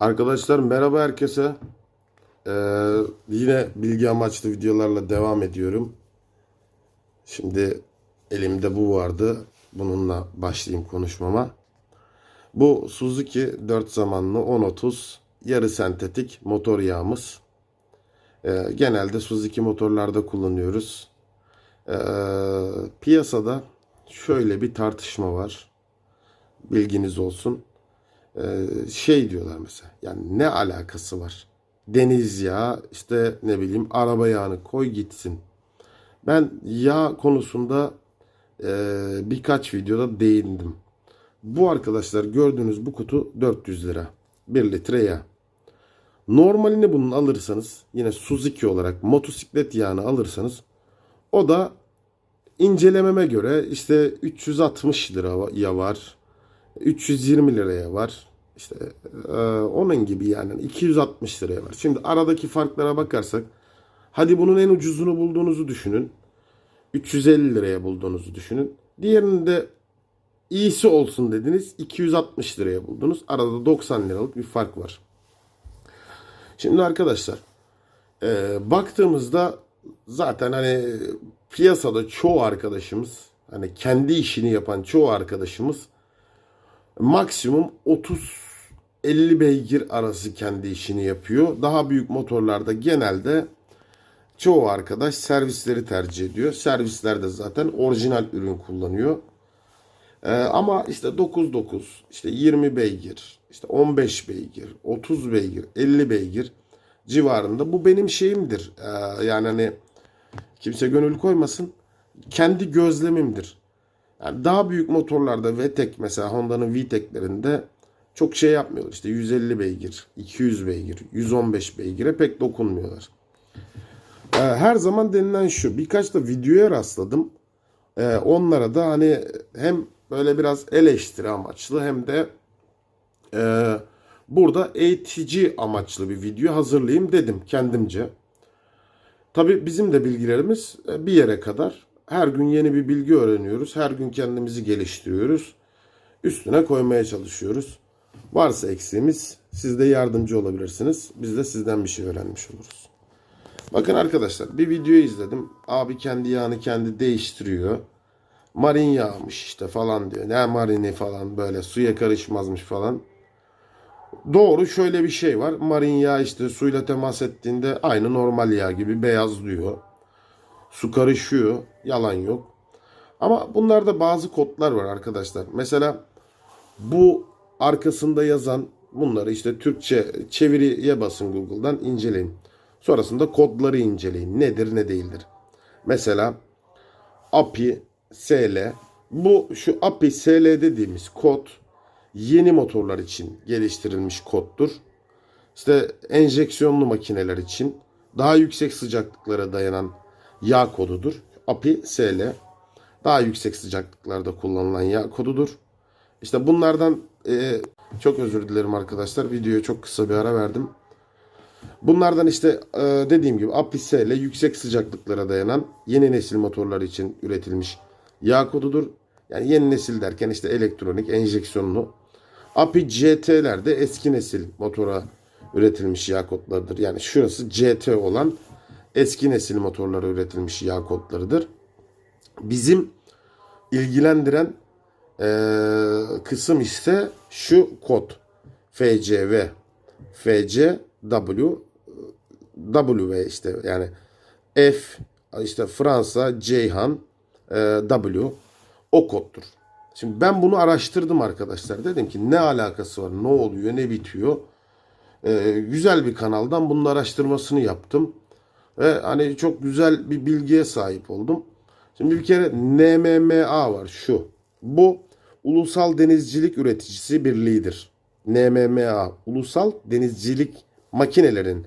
Arkadaşlar merhaba herkese. Ee, yine bilgi amaçlı videolarla devam ediyorum. Şimdi elimde bu vardı. Bununla başlayayım konuşmama. Bu Suzuki 4 zamanlı 1030 yarı sentetik motor yağımız. Ee, genelde Suzuki motorlarda kullanıyoruz. Ee, piyasada şöyle bir tartışma var. Bilginiz olsun. Ee, şey diyorlar mesela yani ne alakası var? Deniz yağı işte ne bileyim araba yağını koy gitsin. Ben yağ konusunda e, birkaç videoda değindim. Bu arkadaşlar gördüğünüz bu kutu 400 lira. 1 litre yağ. Normalini bunun alırsanız yine Suzuki olarak motosiklet yağını alırsanız o da incelememe göre işte 360 liraya var. 320 liraya var. İşte e, onun gibi yani 260 liraya var. Şimdi aradaki farklara bakarsak hadi bunun en ucuzunu bulduğunuzu düşünün. 350 liraya bulduğunuzu düşünün. Diğerinin de iyisi olsun dediniz 260 liraya buldunuz. Arada 90 liralık bir fark var. Şimdi arkadaşlar e, baktığımızda zaten hani piyasada çoğu arkadaşımız hani kendi işini yapan çoğu arkadaşımız maksimum 30-50 beygir arası kendi işini yapıyor. Daha büyük motorlarda genelde çoğu arkadaş servisleri tercih ediyor. Servislerde zaten orijinal ürün kullanıyor. Ee, ama işte 9-9, işte 20 beygir, işte 15 beygir, 30 beygir, 50 beygir civarında. Bu benim şeyimdir. Ee, yani hani kimse gönül koymasın. Kendi gözlemimdir. Yani daha büyük motorlarda VTEC mesela Honda'nın VTEC'lerinde çok şey yapmıyorlar. İşte 150 beygir, 200 beygir, 115 beygire pek dokunmuyorlar. Ee, her zaman denilen şu. Birkaç da videoya rastladım. Ee, onlara da hani hem böyle biraz eleştiri amaçlı hem de e, burada eğitici amaçlı bir video hazırlayayım dedim kendimce. Tabii bizim de bilgilerimiz e, bir yere kadar. Her gün yeni bir bilgi öğreniyoruz. Her gün kendimizi geliştiriyoruz. Üstüne koymaya çalışıyoruz. Varsa eksiğimiz siz de yardımcı olabilirsiniz. Biz de sizden bir şey öğrenmiş oluruz. Bakın arkadaşlar bir video izledim. Abi kendi yağını kendi değiştiriyor. Marin yağmış işte falan diyor. Ne marini falan böyle suya karışmazmış falan. Doğru şöyle bir şey var. Marin yağ işte suyla temas ettiğinde aynı normal yağ gibi beyazlıyor. Su karışıyor. Yalan yok. Ama bunlarda bazı kodlar var arkadaşlar. Mesela bu arkasında yazan bunları işte Türkçe çeviriye basın Google'dan inceleyin. Sonrasında kodları inceleyin. Nedir ne değildir. Mesela API SL bu şu API SL dediğimiz kod yeni motorlar için geliştirilmiş koddur. İşte enjeksiyonlu makineler için daha yüksek sıcaklıklara dayanan yağ kodudur. API SL daha yüksek sıcaklıklarda kullanılan yağ kodudur. İşte bunlardan e, çok özür dilerim arkadaşlar. Videoya çok kısa bir ara verdim. Bunlardan işte e, dediğim gibi API SL yüksek sıcaklıklara dayanan yeni nesil motorlar için üretilmiş yağ kodudur. Yani yeni nesil derken işte elektronik, enjeksiyonlu. API CT'ler de eski nesil motora üretilmiş yağ kodlarıdır. Yani şurası CT olan eski nesil motorlara üretilmiş yağ kodlarıdır. Bizim ilgilendiren e, kısım ise şu kod FCV FC W işte yani F işte Fransa Ceyhan e, W o koddur. Şimdi ben bunu araştırdım arkadaşlar. Dedim ki ne alakası var, ne oluyor, ne bitiyor. E, güzel bir kanaldan bunun araştırmasını yaptım. Ve hani çok güzel bir bilgiye sahip oldum. Şimdi bir kere NMMA var şu. Bu Ulusal Denizcilik Üreticisi Birliği'dir. NMMA Ulusal Denizcilik Makinelerin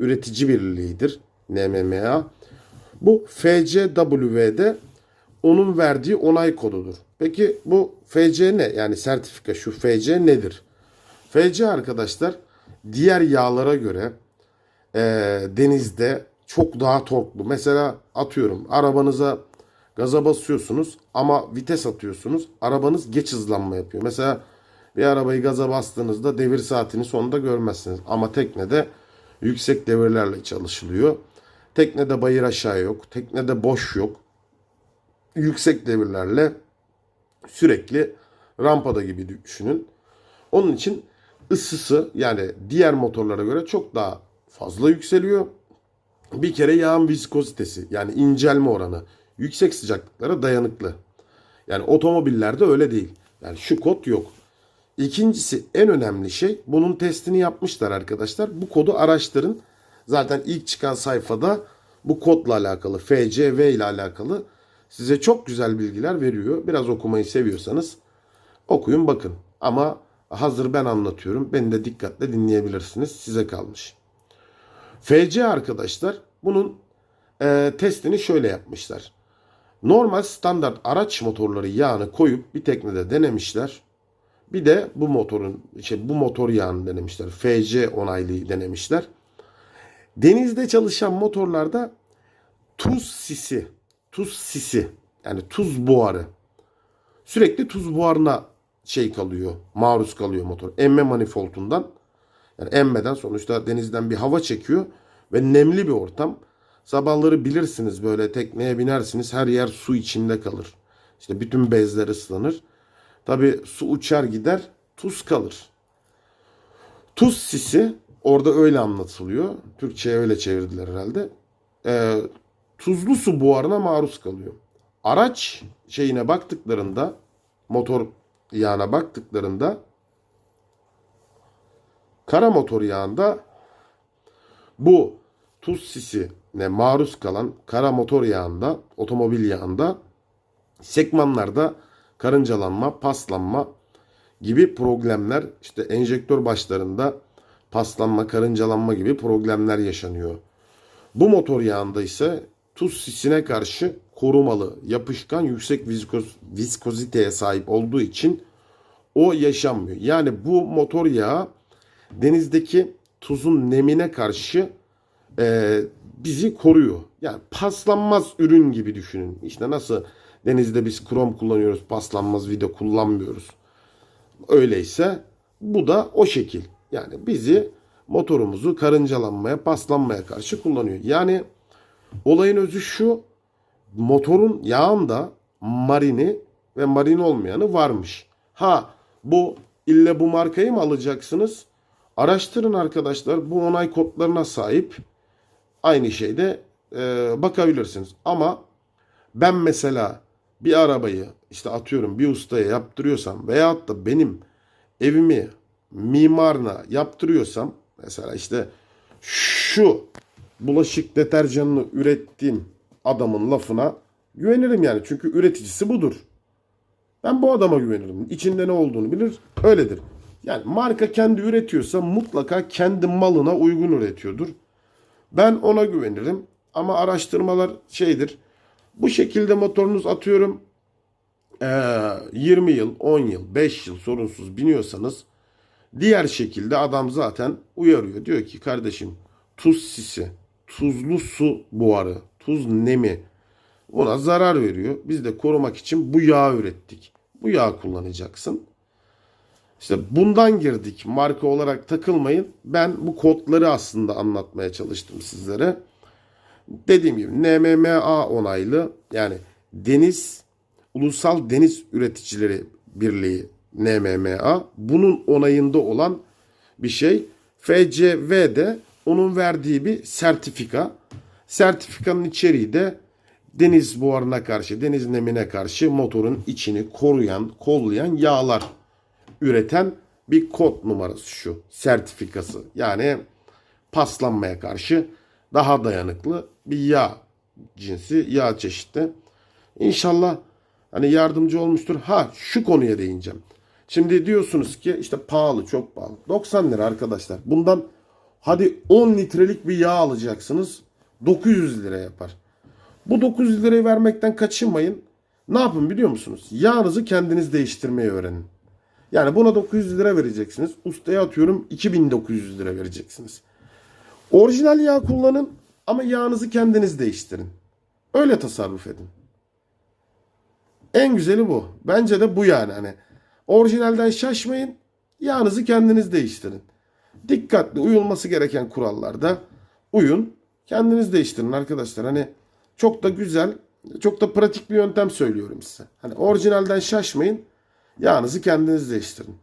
Üretici Birliği'dir. NMMA. Bu FCW'de onun verdiği onay kodudur. Peki bu FC ne? Yani sertifika şu FC nedir? FC arkadaşlar diğer yağlara göre e, denizde çok daha torklu. Mesela atıyorum arabanıza gaza basıyorsunuz ama vites atıyorsunuz. Arabanız geç hızlanma yapıyor. Mesela Bir arabayı gaza bastığınızda devir saatini sonunda görmezsiniz. Ama teknede yüksek devirlerle çalışılıyor. Teknede bayır aşağı yok. Teknede boş yok. Yüksek devirlerle sürekli rampada gibi düşünün. Onun için ısısı yani diğer motorlara göre çok daha fazla yükseliyor. Bir kere yağın viskozitesi yani incelme oranı yüksek sıcaklıklara dayanıklı. Yani otomobillerde öyle değil. Yani şu kod yok. İkincisi en önemli şey bunun testini yapmışlar arkadaşlar. Bu kodu araştırın. Zaten ilk çıkan sayfada bu kodla alakalı FCV ile alakalı size çok güzel bilgiler veriyor. Biraz okumayı seviyorsanız okuyun bakın. Ama hazır ben anlatıyorum. Beni de dikkatle dinleyebilirsiniz. Size kalmış. FC arkadaşlar bunun e, testini şöyle yapmışlar. Normal standart araç motorları yağını koyup bir teknede denemişler. Bir de bu motorun şey bu motor yağını denemişler. FC onaylı denemişler. Denizde çalışan motorlarda tuz sisi, tuz sisi yani tuz buharı sürekli tuz buharına şey kalıyor, maruz kalıyor motor. Emme manifoldundan yani emmeden sonuçta denizden bir hava çekiyor ve nemli bir ortam. Sabahları bilirsiniz böyle tekneye binersiniz her yer su içinde kalır. İşte bütün bezler ıslanır. Tabi su uçar gider tuz kalır. Tuz sisi orada öyle anlatılıyor. Türkçe'ye öyle çevirdiler herhalde. Ee, tuzlu su buharına maruz kalıyor. Araç şeyine baktıklarında motor yağına baktıklarında kara motor yağında bu tuz sisine maruz kalan kara motor yağında, otomobil yağında sekmanlarda karıncalanma, paslanma gibi problemler işte enjektör başlarında paslanma, karıncalanma gibi problemler yaşanıyor. Bu motor yağında ise tuz sisine karşı korumalı, yapışkan, yüksek viskoz, viskoziteye sahip olduğu için o yaşanmıyor. Yani bu motor yağı denizdeki tuzun nemine karşı e, bizi koruyor. Yani paslanmaz ürün gibi düşünün. İşte nasıl denizde biz krom kullanıyoruz, paslanmaz vida kullanmıyoruz. Öyleyse bu da o şekil. Yani bizi motorumuzu karıncalanmaya, paslanmaya karşı kullanıyor. Yani olayın özü şu. Motorun yağında marini ve marin olmayanı varmış. Ha bu ille bu markayı mı alacaksınız? Araştırın arkadaşlar. Bu onay kodlarına sahip aynı şeyde e, bakabilirsiniz. Ama ben mesela bir arabayı işte atıyorum bir ustaya yaptırıyorsam veyahut da benim evimi mimarına yaptırıyorsam mesela işte şu bulaşık deterjanını ürettiğim adamın lafına güvenirim yani. Çünkü üreticisi budur. Ben bu adama güvenirim. İçinde ne olduğunu bilir. Öyledir. Yani marka kendi üretiyorsa mutlaka kendi malına uygun üretiyordur. Ben ona güvenirim. Ama araştırmalar şeydir. Bu şekilde motorunuz atıyorum 20 yıl, 10 yıl, 5 yıl sorunsuz biniyorsanız diğer şekilde adam zaten uyarıyor. Diyor ki kardeşim tuz sisi, tuzlu su buharı, tuz nemi buna zarar veriyor. Biz de korumak için bu yağ ürettik. Bu yağ kullanacaksın. İşte bundan girdik. Marka olarak takılmayın. Ben bu kodları aslında anlatmaya çalıştım sizlere. Dediğim gibi NMMA onaylı yani Deniz Ulusal Deniz Üreticileri Birliği NMMA bunun onayında olan bir şey. FCV de onun verdiği bir sertifika. Sertifikanın içeriği de deniz buharına karşı, deniz nemine karşı motorun içini koruyan, kollayan yağlar üreten bir kod numarası şu. Sertifikası. Yani paslanmaya karşı daha dayanıklı bir yağ cinsi, yağ çeşidi. İnşallah hani yardımcı olmuştur. Ha şu konuya değineceğim. Şimdi diyorsunuz ki işte pahalı, çok pahalı. 90 lira arkadaşlar. Bundan hadi 10 litrelik bir yağ alacaksınız. 900 lira yapar. Bu 900 lirayı vermekten kaçınmayın. Ne yapın biliyor musunuz? Yağınızı kendiniz değiştirmeyi öğrenin. Yani buna 900 lira vereceksiniz. Ustaya atıyorum 2900 lira vereceksiniz. Orijinal yağ kullanın ama yağınızı kendiniz değiştirin. Öyle tasarruf edin. En güzeli bu. Bence de bu yani hani. Orijinalden şaşmayın. Yağınızı kendiniz değiştirin. Dikkatli uyulması gereken kurallarda uyun. Kendiniz değiştirin arkadaşlar. Hani çok da güzel, çok da pratik bir yöntem söylüyorum size. Hani orijinalden şaşmayın. Yağınızı kendiniz değiştirin.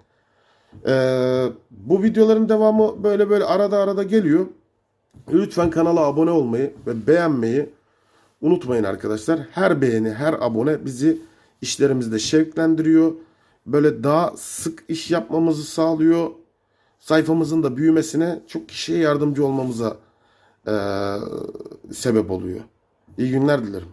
Ee, bu videoların devamı böyle böyle arada arada geliyor. Lütfen kanala abone olmayı ve beğenmeyi unutmayın arkadaşlar. Her beğeni, her abone bizi işlerimizde şevklendiriyor. Böyle daha sık iş yapmamızı sağlıyor. Sayfamızın da büyümesine çok kişiye yardımcı olmamıza eee, sebep oluyor. İyi günler dilerim.